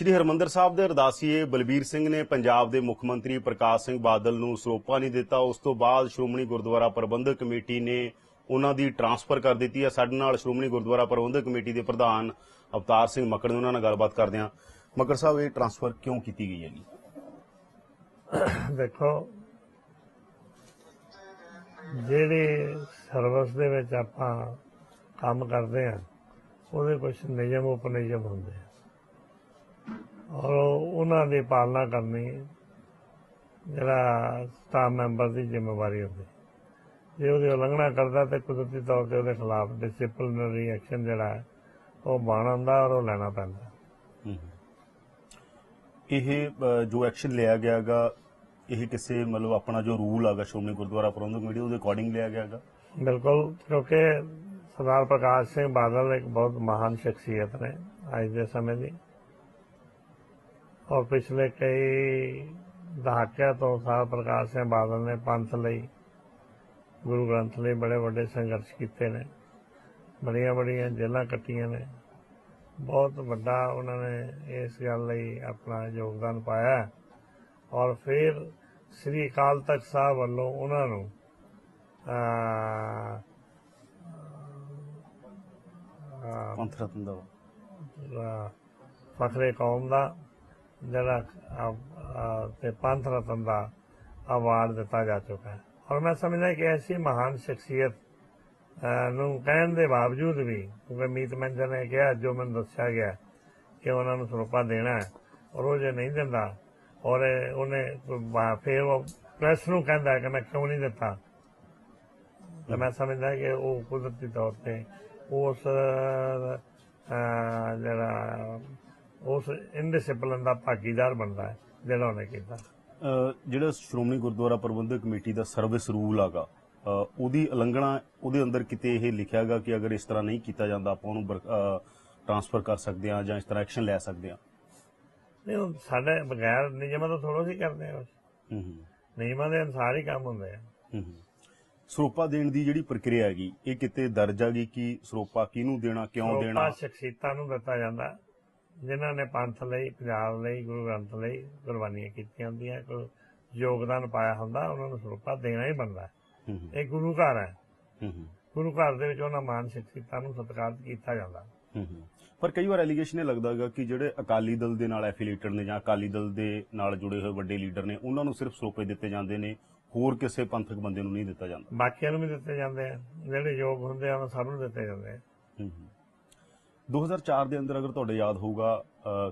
ਸ਼੍ਰੀ ਹਰਮੰਦਰ ਸਾਹਿਬ ਦੇ ਅਰਦਾਸੀਏ ਬਲਬੀਰ ਸਿੰਘ ਨੇ ਪੰਜਾਬ ਦੇ ਮੁੱਖ ਮੰਤਰੀ ਪ੍ਰਕਾਸ਼ ਸਿੰਘ ਬਾਦਲ ਨੂੰ ਸਰੋਪਾ ਨਹੀਂ ਦਿੱਤਾ। ਉਸ ਤੋਂ ਬਾਅਦ ਸ਼੍ਰੋਮਣੀ ਗੁਰਦੁਆਰਾ ਪ੍ਰਬੰਧਕ ਕਮੇਟੀ ਨੇ ਉਹਨਾਂ ਦੀ ਟਰਾਂਸਫਰ ਕਰ ਦਿੱਤੀ ਹੈ। ਸਾਡੇ ਨਾਲ ਸ਼੍ਰੋਮਣੀ ਗੁਰਦੁਆਰਾ ਪ੍ਰਬੰਧਕ ਕਮੇਟੀ ਦੇ ਪ੍ਰਧਾਨ ਅਵਤਾਰ ਸਿੰਘ ਮੱਕੜ ਨੇ ਉਹਨਾਂ ਨਾਲ ਗੱਲਬਾਤ ਕਰਦੇ ਹਾਂ ਮੱਕੜ ਸਾਹਿਬ, ਇਹ ਟਰਾਂਸਫਰ ਕਿਉਂ ਕੀਤੀ ਗਈ ਹੈ ਜੀ? ਦੇਖੋ, ਜਿਹੜੇ ਸਰਵਿਸ ਦੇ ਵਿੱਚ ਆਪਾਂ ਕੰਮ ਕਰਦੇ ਆ ਉਹਦੇ ਕੁਝ ਨਿਯਮ ਉਪਨਿਯਮ ਹੁੰਦੇ ਆ। ਔਰ ਉਹਨਾਂ ਦੀ ਪਾਲਣਾ ਕਰਨੀ ਜਿਹੜਾ ਸਟਾਫ ਮੈਂਬਰ ਦੀ ਜ਼ਿੰਮੇਵਾਰੀ ਹੁੰਦੀ। ਜੇ ਉਹਦੀ ਉਲੰਘਣਾ ਕਰਦਾ ਤੇ ਕੁਦਰਤੀ ਤੌਰ ਤੇ ਉਹਦੇ ਖਿਲਾਫ ਡਿਸਪਲਿਨਰੀ ਐਕਸ਼ਨ ਜਿਹੜਾ ਹੈ ਉਹ ਬਣ ਹੁੰਦਾ ਔਰ ਉਹ ਲੈਣਾ ਪੈਂਦਾ। ਇਹ ਜੋ ਐਕਸ਼ਨ ਲਿਆ ਗਿਆਗਾ ਇਹ ਕਿਸੇ ਮਤਲਬ ਆਪਣਾ ਜੋ ਰੂਲ ਆਗਾ ਸ਼੍ਰੋਮਣੀ ਗੁਰਦੁਆਰਾ ਪ੍ਰਬੰਧਕ ਕਮੇਟੀ ਉਹਦੇ ਅਕੋਰਡਿੰਗ ਲਿਆ ਗਿਆਗਾ ਬਿਲਕੁਲ ਕਿਉਂਕਿ ਸਰਦਾਰ ਪ੍ਰਕਾਸ਼ ਸਿੰਘ ਬਾਦਲ ਇੱਕ ਬਹੁਤ ਮਹਾਨ ਸ਼ਖਸੀਅਤ ਨੇ ਅੱਜ ਦੇ ਸਮੇਂ ਦੀ। ਔਰ ਪਿਛਲੇ ਕਈ ਦਹਾਕਿਆਂ ਤੋਂ ਸਰਦਾਰ ਪ੍ਰਕਾਸ਼ ਸਿੰਘ ਬਾਦਲ ਨੇ ਪੰਥ ਲਈ ਗੁਰੂ ਗ੍ਰੰਥ ਲਈ ਬੜੇ ਵੱਡੇ ਸੰਘਰਸ਼ ਕੀਤੇ ਨੇ। ਬੜੀਆਂ ਬੜੀਆਂ ਜੇਲ੍ਹਾਂ ਕੱਟੀਆਂ ਨੇ। ਬਹੁਤ ਵੱਡਾ ਉਹਨਾਂ ਨੇ ਇਸ ਗੱਲ ਲਈ ਆਪਣਾ ਯੋਗਦਾਨ ਪਾਇਆ। ਔਰ ਫਿਰ ਸ੍ਰੀ ਅਕਾਲ ਤਖਤ ਸਾਹਿਬ ਵੱਲੋਂ ਉਹਨਾਂ ਨੂੰ ਅਹ, ਪੰਥ ਰਤਨ ਦਾ ਫਖਰੇ ਕੌਮ ਦਾ ਜਿਹੜਾ ਤੇ ਪੰਥ ਰਤਨ ਦਾ ਅਵਾਰਡ ਦਿੱਤਾ ਜਾ ਚੁੱਕਾ ਹੈ। ਔਰ ਮੈਂ ਸਮਝਦਾ ਕਿ ਐਸੀ ਮਹਾਨ ਸ਼ਖਸੀਅਤ ਨੂੰ ਕਹਿਣ ਦੇ ਬਾਵਜੂਦ ਵੀ, ਕਿਉਂਕਿ ਮੀਤ ਮੰਜਰ ਨੇ ਕਿਹਾ ਜੋ ਮੈਨੂੰ ਦੱਸਿਆ ਗਿਆ ਕਿ ਉਹਨਾਂ ਨੂੰ ਸਰੋਪਾ ਦੇਣਾ ਹੈ, ਔਰ ਉਹ ਜੇ ਨਹੀਂ ਦਿੰਦਾ, ਔਰ ਇਹ ਉਹਨੇ ਫਿਰ ਉਹ ਪ੍ਰੈਸ ਨੂੰ ਕਹਿੰਦਾ ਕਿ ਮੈਂ ਕਿਉਂ ਨਹੀਂ ਦਿੱਤਾ? ਤਾਂ ਮੈਂ ਸਮਝਦਾ ਕਿ ਉਹ ਕੁਦਰਤੀ ਤੌਰ ਤੇ ਉਸ ਜਿਹੜਾ ਉਸ ਇਨਡਿਸਪਲਿਨ ਦਾ ਭਾਗੀਦਾਰ ਬਣਦਾ ਹੈ ਜਿਹੜਾ ਉਹਨੇ ਕੀਤਾ। ਜਿਹੜਾ ਸ਼੍ਰੋਮਣੀ ਗੁਰਦੁਆਰਾ ਪ੍ਰਬੰਧਕ ਕਮੇਟੀ ਦਾ ਸਰਵਿਸ ਰੂਲ ਆਗਾ ਉਹਦੀ ਉਲੰਘਣਾ ਉਹਦੇ ਅੰਦਰ ਕਿਤੇ ਇਹ ਲਿਖਿਆਗਾ ਕਿ ਅਗਰ ਇਸ ਤਰ੍ਹਾਂ ਨਹੀਂ ਕੀਤਾ ਜਾਂਦਾ ਆਪਾਂ ਉਹਨੂੰ ਟ੍ਰਾਂਸਫਰ ਕਰ ਸਕਦੇ ਹਾਂ ਜਾਂ ਇਸ ਤਰ੍ਹਾਂ ਐਕਸ਼ਨ ਲੈ ਸਕਦੇ ਹਾਂ। ਨਹੀਂ ਸਾਡੇ ਬਗੈਰ ਨਿਯਮਾਂ ਤੋਂ ਥੋੜੋ ਸੀ ਕਰਦੇ ਆ ਹੂੰ ਹੂੰ। ਨਿਯਮਾਂ ਦੇ ਅਨੁਸਾਰ ਹੀ ਕੰਮ ਹੁੰਦੇ ਆ। ਹੂੰ ਹੂੰ। ਸਰੋਪਾ ਦੇਣ ਦੀ ਜਿਹੜੀ ਪ੍ਰਕਿਰਿਆ ਹੈਗੀ ਇਹ ਕਿਤੇ ਦਰਜ ਹੈਗੀ ਕਿ ਸਰੋਪਾ ਕਿਹਨੂੰ ਦੇਣਾ ਕਿਉਂ ਦੇਣਾ? ਸਰੋਪਾ ਸ਼ਖਸੀਅਤਾਂ ਨੂੰ ਦਿੱਤਾ ਜਾਂਦਾ। ਜਿਨ੍ਹਾਂ ਨੇ ਪੰਥ ਲਈ ਪੰਜਾਬ ਲਈ ਗੁਰੂ ਗ੍ਰੰਥ ਲਈ ਕੁਰਬਾਨੀਆਂ ਕੀਤੀਆਂ ਹੁੰਦੀਆਂ ਕੋਈ ਯੋਗਦਾਨ ਪਾਇਆ ਹੁੰਦਾ ਉਹਨਾਂ ਨੂੰ ਸਰੋਪਾ ਦੇਣਾ ਹੀ ਬਣਦਾ। ਇਹ ਗੁਰੂ ਘਰ ਹੈ। ਗੁਰੂ ਘਰ ਦੇ ਵਿੱਚ ਉਹਨਾਂ ਮਾਨ ਸ਼ਖਸੀਅਤਾਂ ਨੂੰ ਸਤਿਕਾਰਤ ਕੀਤਾ ਜਾਂਦਾ। ਪਰ ਕਈ ਵਾਰ ਐਲੀਗੇਸ਼ਨ ਇਹ ਲੱਗਦਾ ਹੈਗਾ ਕਿ ਜਿਹੜੇ ਅਕਾਲੀ ਦਲ ਦੇ ਨਾਲ ਐਫੀਲੀਏਟਡ ਨੇ ਜਾਂ ਅਕਾਲੀ ਦਲ ਦੇ ਨਾਲ ਜੁੜੇ ਹੋਏ ਵੱਡੇ ਲੀਡਰ ਨੇ ਉਹਨਾਂ ਨੂੰ ਸਿਰਫ ਸਰੋਪੇ ਦਿੱਤੇ ਜਾਂਦੇ ਨੇ ਹੋਰ ਕਿਸੇ ਪੰਥਕ ਬੰਦੇ ਨੂੰ ਨਹੀਂ ਦਿੱਤਾ ਜਾਂਦਾ। ਬਾਕੀਆਂ ਨੂੰ ਵੀ ਦਿੱਤੇ ਜਾਂਦੇ ਆ। ਜਿਹੜੇ ਯੋਗ ਹੁੰਦੇ ਆ ਉਹਨਾਂ ਸਭ ਨੂੰ ਦਿੱਤੇ ਜਾਂਦੇ ਆ। ਹੂੰ ਹੂੰ। 2004 ਦੇ ਅੰਦਰ ਅਗਰ ਤੁਹਾਡੇ ਯਾਦ ਹੋਊਗਾ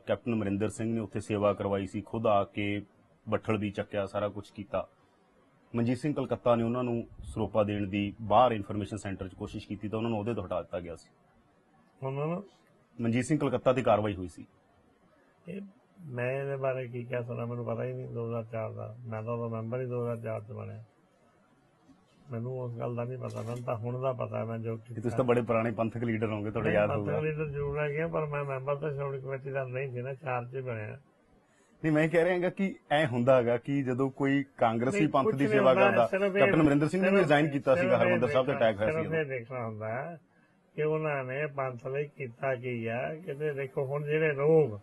ਕੈਪਟਨ ਅਮਰਿੰਦਰ ਸਿੰਘ ਨੇ ਉੱਥੇ ਸੇਵਾ ਕਰਵਾਈ ਸੀ ਖੁਦ ਆ ਕੇ ਬੱਠਲ ਵੀ ਚੱਕਿਆ ਸਾਰਾ ਕੁਝ ਕੀਤਾ। ਮਨਜੀਤ ਸਿੰਘ ਕਲਕੱਤਾ ਨੇ ਉਹਨਾਂ ਨੂੰ ਸਰੋਪਾ ਦੇਣ ਦੀ ਬਾਹਰ ਇਨਫੋਰਮੇਸ਼ਨ ਸੈਂਟਰ 'ਚ ਕੋਸ਼ਿਸ਼ ਕੀਤੀ ਤਾਂ ਉਹਨਾਂ ਨੂੰ ਉਹਦੇ ਤੋਂ ਹਟਾ ਦਿੱਤਾ ਗਿਆ ਸੀ। ਉਹਨਾਂ ਨੂੰ? ਮਨਜੀਤ ਸਿੰਘ ਕਲਕੱਤਾ ਤੇ ਕਾਰਵਾਈ ਹੋਈ ਸੀ। ਇਹ ਮੈਂ ਇਹਦੇ ਬਾਰੇ ਕੀ ਕਹਿ ਸਕਦਾ ਮੈਨੂੰ ਪਤਾ ਹੀ ਨਹੀਂ 2004 ਦਾ। ਮੈਂ ਤਾਂ ਉਹਦਾ ਮੈਂਬਰ ਹੀ 2004 ਚ ਬਣਿਆ। ਮੈਨੂੰ ਉਸ ਗੱਲ ਦਾ ਨਹੀਂ ਪਤਾ ਮੈਨੂੰ ਤਾਂ ਹੁਣ ਦਾ ਪਤਾ ਮੈਂ ਜੋ ਕਿ ਤੁਸੀਂ ਤਾਂ ਬੜੇ ਪੁਰਾਣੇ ਪੰਥਕ ਲੀਡਰ ਹੋਗੇ ਤੁਹਾਡੇ ਯਾਦ ਹੋਊਗਾ। ਲੀਡਰ ਜ਼ਰੂਰ ਹੈ ਗਿਆ ਪਰ ਮੈਂ ਮੈਂਬਰ ਤਾਂ ਸ਼੍ਰੋਮਣੀ ਕਮੇਟੀ ਦਾ ਨਹੀਂ ਸੀ ਨਾ ਚਾਰ ਚ ਹੀ ਬਣਿਆ। ਨਹੀਂ ਮੈਂ ਕਹਿ ਰਿਹਾ ਹਾਂਗਾ ਕਿ ਐ ਹੁੰਦਾ ਹੈਗਾ ਕਿ ਜਦੋਂ ਕੋਈ ਕਾਂਗਰਸੀ ਪੰਥ ਦੀ ਸੇਵਾ ਕਰਦਾ ਕੈਪਟਨ ਅਮਰਿੰਦਰ ਸਿੰਘ ਨੇ ਵੀ ਰਿਜ਼ਾਈਨ ਕੀਤਾ ਸੀਗਾ ਹਰਮੰਦਰ ਸਾਹਿਬ ਤੇ ਅਟੈਕ ਹੋਇਆ ਸੀ ਇਹ ਦੇਖਣਾ ਹੁੰਦਾ ਹੈ ਕਿ ਉਹਨਾਂ ਨੇ ਪੰਥ ਲਈ ਕੀਤਾ ਕੀ ਆ ਕਿਤੇ ਦੇਖੋ ਹੁਣ ਜਿਹੜੇ ਲੋਕ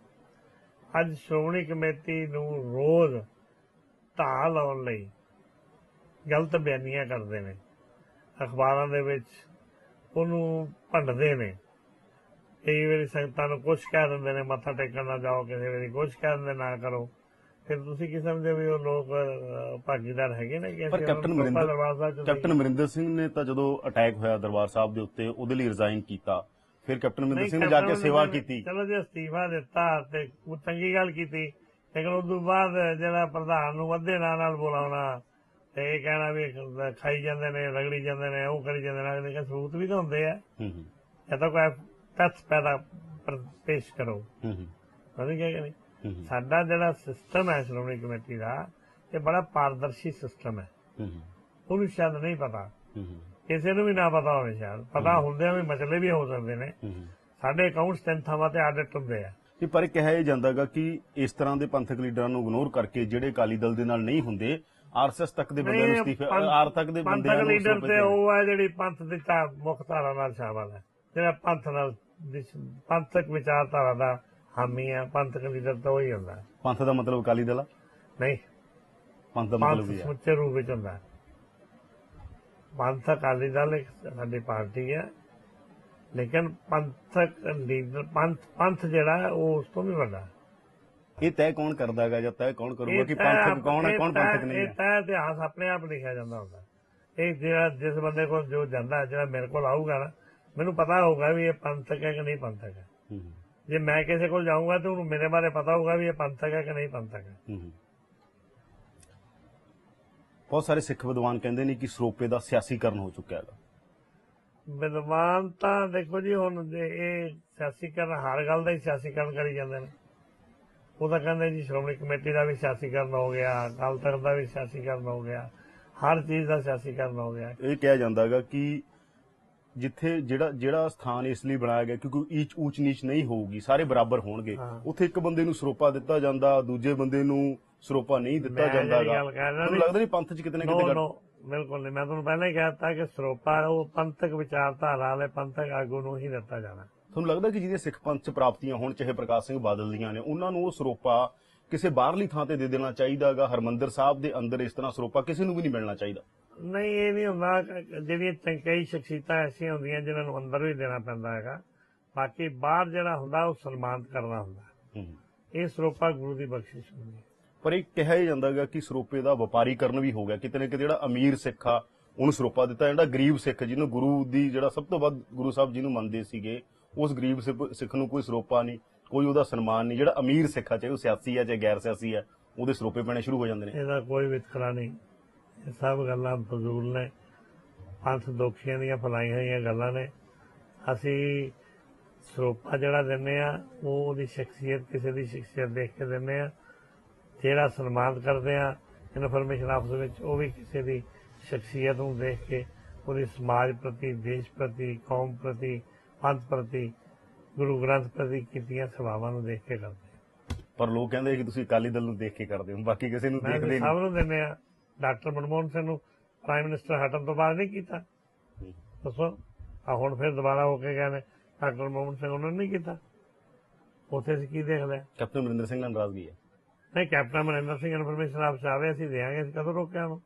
ਅੱਜ ਸ਼੍ਰੋਮਣੀ ਕਮੇਟੀ ਨੂੰ ਰੋਜ਼ ਢਾਹ ਲਾਉਣ ਲਈ ਗਲਤ ਬਿਆਨੀਆਂ ਕਰਦੇ ਨੇ। ਅਖਬਾਰਾਂ ਦੇ ਵਿੱਚ ਉਹਨੂੰ ਭੰਡਦੇ ਨੇ। ਕਈ ਵਾਰੀ ਸੰਗਤਾਂ ਨੂੰ ਕੁਝ ਕਹਿ ਦਿੰਦੇ ਨੇ ਮੱਥਾ ਟੇਕਣ ਨਾ ਜਾਓ ਕਿਸੇ ਵਾਰੀ ਕੁਝ ਕਹਿ ਦਿੰਦੇ ਨਾ ਕਰੋ। ਫਿਰ ਤੁਸੀਂ ਕੀ ਸਮਝਦੇ ਹੋ ਵੀ ਉਹ ਲੋਕ ਭਾਗੀਦਾਰ ਹੈਗੇ ਨੇ ਕਿ ਪਰ ਕੈਪਟਨ ਚ ਕੈਪਟਨ ਅਮਰਿੰਦਰ ਸਿੰਘ ਨੇ ਤਾਂ ਜਦੋਂ ਅਟੈਕ ਹੋਇਆ ਦਰਬਾਰ ਸਾਹਿਬ ਦੇ ਉੱਤੇ ਉਹਦੇ ਲਈ ਰਿਜ਼ਾਈਨ ਕੀਤਾ। ਫਿਰ ਕੈਪਟਨ ਅਮਰਿੰਦਰ ਨਹੀਂ, ਸਿੰਘ ਨੇ ਜਾ ਕੇ ਸੇਵਾ ਕੀਤੀ। ਚਲੋ ਜੇ ਅਸਤੀਫਾ ਦਿੱਤਾ ਤੇ ਉਹ ਚੰਗੀ ਗੱਲ ਕੀਤੀ। ਲੇਕਿਨ ਉਸ ਤੋਂ ਬਾਅਦ ਜਿਹੜਾ ਪ੍ਰਧਾਨ ਨੂੰ ਵੱਧੇ ਨਾਂ ਨਾਲ ਬੁਲਾਉਣਾ ਤੇ ਇਹ ਕਹਿਣਾ ਵੀ ਖਾਈ ਜਾਂਦੇ ਨੇ ਰਗੜੀ ਜਾਂਦੇ ਨੇ ਉਹ ਕਰੀ ਜਾਂਦੇ ਨੇ ਲੇਕਿਨ ਸਬੂਤ ਵੀ ਤਾਂ ਹੁੰਦੇ ਆ। ਹੂੰ ਹੂੰ। ਜਾਂ ਤਾਂ ਕੋਈ ਤੱਥ ਪੈਦਾ ਪੇਸ਼ ਕਰੋ। ਹੂੰ ਹੂੰ, ਸਮਝ ਗਏ ਕਿ ਨਹੀਂ ਸਾਡਾ ਜਿਹੜਾ ਸਿਸਟਮ ਹੈ ਸ਼੍ਰੋਮਣੀ ਕਮੇਟੀ ਦਾ ਇਹ ਬੜਾ ਪਾਰਦਰਸ਼ੀ ਸਿਸਟਮ ਹੈ। ਹੂੰ ਹੂੰ, ਉਹਨੂੰ ਸ਼ਾਇਦ ਨਹੀਂ ਪਤਾ। ਹੂੰ ਹੂੰ, ਕਿਸੇ ਨੂੰ ਵੀ ਨਾ ਪਤਾ ਹੋਵੇ ਸ਼ਾਇਦ। ਪਤਾ ਹੁੰਦੇ ਵੀ ਮਸਲੇ ਵੀ ਹੋ ਸਕਦੇ ਨੇ। ਸਾਡੇ ਅਕਾਊਂਟਸ ਤਿੰਨ ਥਾਵਾਂ ਤੇ ਆਡਿਟ ਹੁੰਦੇ ਆ। ਇਹ ਪਰ ਇਹ ਕਿਹਾ ਇਹ ਜਾਂਦਾਗਾ ਕਿ ਇਸ ਤਰ੍ਹਾਂ ਦੇ ਪੰਥਕ ਲੀਡਰਾਂ ਨੂੰ ਇਗਨੋਰ ਕਰਕੇ ਜਿਹੜੇ ਅਕਾਲੀ ਦਲ ਦੇ ਨਾਲ ਨਹੀਂ ਹੁੰਦੇ ਆਰਐਸਐਸ ਤੱਕ ਦੇ ਬੰਦਿਆਂ ਨੂੰ ਅਸਤੀਫੇ ਪੰਥ- ਆਰ ਤੱਕ ਦੇ ਪੰਥਕ ਨੂੰ ਲੀਡਰ ਤੇ। ਉਹ ਹੈ ਜਿਹੜੀ ਪੰਥ ਦੀ ਧਾ- ਮੁੱਖ ਧਾਰਾ ਨਾਲ ਸ਼ਾਮਲ ਹੈ। ਜਿਹੜਾ ਪੰਥ ਨਾਲ ਪੰਥਕ ਵਿਚਾਰਧਾਰਾ ਦਾ ਹਾਮੀ ਆ ਪੰਥਕ ਲੀਡਰ ਤਾਂ ਉਹੀ ਹੁੰਦਾ ਪੰਥ ਦਾ ਮਤਲਬ ਅਕਾਲੀ ਦਲ ਨਹੀਂ। ਪੰਥ ਦਾ ਮਤਲਬ ਵੀ ਆ ਸਮੁੱਚੇ ਰੂਪ ਵਿੱਚ ਹੁੰਦਾ ਪੰਥ ਅਕਾਲੀ ਦਲ ਇੱਕ ਸਾਡੀ ਪਾਰਟੀ ਹੈ ਲੇਕਿਨ ਪੰਥਕ ਲੀਡਰ ਪੰਥ ਪੰਥ ਜਿਹੜਾ ਹੈ ਉਹ ਉਸ ਤੋਂ ਵੀ ਵੱਡਾ ਹੈ। ਇਹ ਤੈਅ ਕੌਣ ਕਰਦਾ ਹੈਗਾ ਜਾਂ ਤੈਅ ਕੌਣ ਕਰੂਗਾ ਇਹ ਕਿ ਪੰਥਕ ਕੌਣ ਹੈ ਇਹ ਕੌਣ ਪੰਥਕ ਨਹੀਂ ਇਹ ਹੈ ਤੈਅ ਇਤਿਹਾਸ ਆਪਣੇ ਆਪ ਲਿਖਿਆ ਜਾਂਦਾ ਹੁੰਦਾ। ਇਹ ਜਿਹੜਾ ਜਿਸ ਬੰਦੇ ਕੋਲ ਜੋ ਜਾਂਦਾ ਜਿਹੜਾ ਮੇਰੇ ਕੋਲ ਆਊਗਾ ਨਾ ਮੈਨੂੰ ਪਤਾ ਹੋਊਗਾ ਵੀ ਇਹ ਪੰਥਕ ਹੈ ਕਿ ਨਹੀਂ ਪੰਥਕ ਹੈ। ਜੇ ਮੈਂ ਕਿਸੇ ਕੋਲ ਜਾਊਂਗਾ ਤਾਂ ਉਹਨੂੰ ਮੇਰੇ ਬਾਰੇ ਪਤਾ ਹੋਊਗਾ ਵੀ ਇਹ ਪੰਥਕ ਹੈ ਕਿ ਨਹੀਂ ਪੰਥਕ ਹੈ। ਬਹੁਤ ਸਾਰੇ ਸਿੱਖ ਵਿਦਵਾਨ ਕਹਿੰਦੇ ਨੇ ਕਿ ਸਰੋਪੇ ਦਾ ਸਿਆਸੀਕਰਨ ਹੋ ਚੁੱਕਿਆ ਹੈਗਾ। ਵਿਦਵਾਨ ਤਾਂ ਦੇਖੋ ਜੀ ਹੁਣ ਇਹ ਸਿਆਸੀਕਰਨ ਹਰ ਗੱਲ ਦਾ ਹੀ ਸਿਆਸੀਕਰਨ ਕਰੀ ਜਾਂਦੇ ਨੇ। ਉਹ ਤਾਂ ਕਹਿੰਦੇ ਜੀ ਸ਼੍ਰੋਮਣੀ ਕਮੇਟੀ ਦਾ ਵੀ ਸਿਆਸੀਕਰਨ ਹੋ ਗਿਆ ਅਕਾਲ ਤਖਤ ਦਾ ਵੀ ਸਿਆਸੀਕਰਨ ਹੋ ਗਿਆ ਹਰ ਚੀਜ਼ ਦਾ ਸਿਆਸੀਕਰਨ ਹੋ ਗਿਆ। ਇਹ ਕਿਹਾ ਜਾਂਦਾ ਹੈਗਾ ਕਿ ਜਿੱਥੇ ਜਿਹੜਾ ਜਿਹੜਾ ਸਥਾਨ ਇਸ ਲਈ ਬਣਾਇਆ ਗਿਆ ਕਿਉਂਕਿ ਈਚ ਊਚ ਨੀਚ ਨਹੀਂ ਹੋਊਗੀ ਸਾਰੇ ਬਰਾਬਰ ਹੋਣਗੇ। ਉੱਥੇ ਇੱਕ ਬੰਦੇ ਨੂੰ ਸਰੋਪਾ ਦਿੱਤਾ ਜਾਂਦਾ ਦੂਜੇ ਬੰਦੇ ਨੂੰ ਸਰੋਪਾ ਨਹੀਂ ਦਿੱਤਾ ਮੈਂ ਜਾਂਦਾ ਜਿਹੜੀ ਹੈਗਾ ਗੱਲ ਕਹਿ ਰਿਹਾ ਤੁਹਾਨੂੰ ਵੀ- ਲੱਗਦਾ ਨਹੀਂ ਪੰਥ 'ਚ ਕਿਤੇ ਨਾ ਕਿਤੇ ਗੱਲ- ਬਿਲਕੁਲ ਨਹੀਂ। ਮੈਂ ਤੁਹਾਨੂੰ ਪਹਿਲਾਂ ਹੀ ਕਹਿ ਦਿੱਤਾ ਕਿ ਸਰੋਪਾ ਉਹ ਪੰਥਕ ਵਿਚਾਰਧਾਰਾ ਵਾਲੇ ਪੰਥਕ ਆਗੂ ਨੂੰ ਹੀ ਦਿੱਤਾ ਜਾਣਾ। ਤੁਹਾਨੂੰ ਲੱਗਦਾ ਕਿ ਜਿਹਦੇ ਸਿੱਖ ਪੰਥ 'ਚ ਪ੍ਰਾਪਤੀਆਂ ਹੋਣ ਚਾਹੇ ਪ੍ਰਕਾਸ਼ ਸਿੰਘ ਬਾਦਲ ਦੀਆਂ ਨੇ ਉਹਨਾਂ ਨੂੰ ਉਹ ਸਰੋਪਾ ਕਿਸੇ ਬਾਹਰਲੀ ਥਾਂ ਤੇ ਦੇ ਦੇਣਾ ਚਾਹੀਦਾਗਾ? ਹਰਮੰਦਰ ਸਾਹਿਬ ਦੇ ਅੰਦਰ ਇਸ ਤਰ੍ਹਾਂ ਸਰੋਪਾ ਕਿਸੇ ਨੂੰ ਵੀ ਨਹੀਂ ਮਿਲਣਾ ਚਾਹੀਦਾ। ਨਹੀਂ ਇਹ ਨਹੀਂ ਹੁੰਦਾ ਜਿਹੜੀਆਂ ਕਈ ਸ਼ਖਸੀਅਤਾਂ ਐਸੀਆਂ ਹੁੰਦੀਆਂ ਜਿਨ੍ਹਾਂ ਨੂੰ ਅੰਦਰ ਵੀ ਦੇਣਾ ਪੈਂਦਾ ਹੈਗਾ। ਬਾਕੀ ਬਾਹਰ ਜਿਹੜਾ ਹੁੰਦਾ ਉਹ ਸਨਮਾਨਿਤ ਕਰਨਾ ਹੁੰਦਾ। ਇਹ ਸਰੋਪਾ ਗੁਰੂ ਦੀ ਬਖਸ਼ਿਸ਼ ਹੁੰਦੀ ਹੈ। ਪਰ ਇਹ ਕਿਹਾ ਹੀ ਜਾਂਦਾਗਾ ਕਿ ਸਰੋਪੇ ਦਾ ਵਪਾਰੀਕਰਨ ਵੀ ਹੋ ਗਿਆ। ਕਿਤੇ ਨਾ ਕਿਤੇ ਜਿਹੜਾ ਅਮੀਰ ਸਿੱਖ ਆ ਉਹਨੂੰ ਸਰੋਪਾ ਦਿੱਤਾ ਜਿਹੜਾ ਗਰੀਬ ਸਿੱਖ ਜਿਹਨੂੰ ਗੁਰੂ ਦੀ ਜਿਹੜਾ ਸਭ ਤੋਂ ਵੱਧ ਗੁਰੂ ਸਾਹਿਬ ਜਿਹਨੂੰ ਮੰਨਦੇ ਸੀਗੇ ਉਸ ਗਰੀਬ ਸਿੱਖ- ਸਿੱਖ ਨੂੰ ਕੋਈ ਸਰੋਪਾ ਨਹੀਂ, ਕੋਈ ਉਹਦਾ ਸਨਮਾਨ ਨਹੀਂ। ਜਿਹੜਾ ਅਮੀਰ ਸਿੱਖ ਆ, ਚਾਹੇ ਉਹ ਸਿਆਸੀ ਆ, ਚਾਹੇ ਗੈਰ ਸਿਆਸੀ ਆ, ਉਹਦੇ ਸਰੋਪੇ ਪੈਣੇ ਸ਼ੁਰੂ ਹੋ ਜਾਂਦੇ ਨੇ। ਇਹਦਾ ਕੋਈ ਵਿਤਕਰਾ ਨਹੀਂ। ਇਹ ਸਭ ਗੱਲਾਂ ਫਜ਼ੂਲ ਨੇ। ਪੰਥ ਦੋਖੀਆਂ ਦੀਆਂ ਫਲਾਈਆਂ ਹੋਈਆਂ ਗੱਲਾਂ ਨੇ। ਅਸੀਂ ਸਰੋਪਾ ਜਿਹੜਾ ਦਿੰਨੇ ਆ, ਉਹ ਉਹਦੀ ਸ਼ਖਸੀਅਤ, ਕਿਸੇ ਦੀ ਸ਼ਖਸੀਅਤ ਦੇਖ ਕੇ ਦਿੰਨੇ ਆ। ਜਿਹੜਾ ਸਨਮਾਨਿਤ ਕਰਦੇ ਆ, ਇਨਫੋਰਮੇਸ਼ਨ ਆਪਸ ਵਿੱਚ, ਉਹ ਵੀ ਕਿਸੇ ਦੀ ਸ਼ਖਸੀਅਤ ਨੂੰ ਦੇਖ ਕੇ, ਉਹਦੇ ਸਮਾਜ ਪ੍ਰਤੀ, ਦੇਸ਼ ਪ੍ਰਤੀ, ਕੌਮ ਪ੍ਰਤੀ ਪੰਥ ਪ੍ਰਤੀ ਗੁਰੂ ਗ੍ਰੰਥ ਪ੍ਰਤੀ ਕੀਤੀਆਂ ਸੇਵਾਵਾਂ ਨੂੰ ਦੇਖ ਕੇ ਕਰਦੇ। ਪਰ ਲੋਕ ਕਹਿੰਦੇ ਕਿ ਤੁਸੀਂ ਅਕਾਲੀ ਦਲ ਨੂੰ ਦੇਖ ਕੇ ਕਰਦੇ ਹੋ ਬਾਕੀ ਕਿਸੇ ਨੂੰ ਦੇਖਦੇ ਤਾਂ ਨਹੀਂ ਸਭ ਨੂੰ ਦਿੰਨੇ ਆ ਡਾਕਟਰ ਮਨਮੋਹਨ ਸਿੰਘ ਨੂੰ ਪ੍ਰਾਈਮ ਮਿਨਿਸਟਰ ਹਟਣ ਤੋਂ ਬਾਅਦ ਨਹੀਂ ਕੀਤਾ। ਦੱਸੋ ਆ ਹੁਣ ਫਿਰ ਦੁਬਾਰਾ ਹੋ ਕੇ ਗਏ ਨੇ ਡਾਕਟਰ ਮਨਮੋਹਨ ਸਿੰਘ ਉਹਨਾਂ ਨੇ ਨਹੀਂ ਕੀਤਾ ਉੱਥੇ ਅਸੀਂ ਕੀ ਦੇਖ ਲਿਆ ਕੈਪਟਨ ਅਮਰਿੰਦਰ ਸਿੰਘ ਨਾਲ ਨਾਰਾਜ਼ਗੀ ਹੈ ਨਹੀਂ ਕੈਪਟਨ ਅਮਰਿੰਦਰ ਸਿੰਘ ਇਨਫੋਰਮੇਸ਼ਨ ਆਪ ਚਾਹਵੇ ਅਸੀਂ ਦੇਾਂਗੇ ਅਸੀਂ ਕਦੋਂ ਰੋਕਿਆ ਉਹਨੂੰ।